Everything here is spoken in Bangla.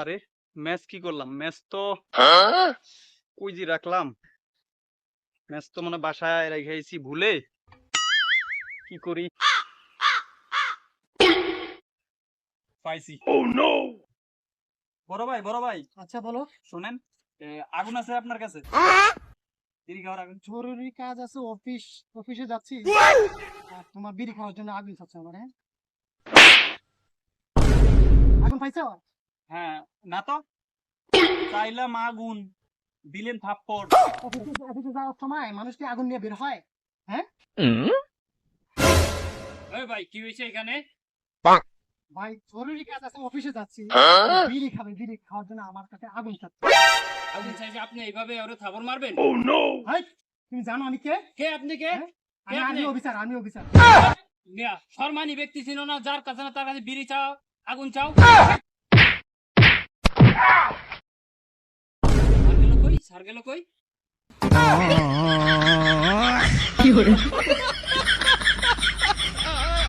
আরে ম্যাচ কি করলাম? ম্যাচ তো কই যে রাখলাম। ম্যাচ তো মানে বাসায় রেখেছি ভুলে। কি করি? পাইছি। বড় ভাই বড় ভাই। আচ্ছা বলো। শুনেন আগুন আছে আপনার কাছে? বিড়ি খাওয়ার আগুন। জরুরি কাজ আছে অফিস অফিসে যাচ্ছি। তোমার বিড়ি খাওয়ার জন্য আগুন চাচ্ছে আমার হ্যাঁ? আগুন পাইছো? হ্যাঁ না তো? চাইলাম আগুন দিলেন থাপ্পড়। অফিসে অফিসে যাওয়ার সময় মানুষ কি আগুন নিয়ে বের হয়? ওই ভাই কি হয়েছে এখানে? ভাই জরুরি কাজ আছে অফিসে যাচ্ছি। বিড়ি খাবে বিড়ি খাওয়ার জন্য আমার কাছে আগুন চাচ্ছে। আগুন চাইছে আপনি এইভাবে ওরে থাবর মারবেন? ভাই তুমি জানো আমি কে? কে আপনি কে? হ্যাঁ? আমি অফিসার আর্মি অফিসার। সম্মানী ব্যক্তি ছিল না যার কাছে না তার কাছে বিড়ি চাও আগুন চাও। গেল কই? কি কই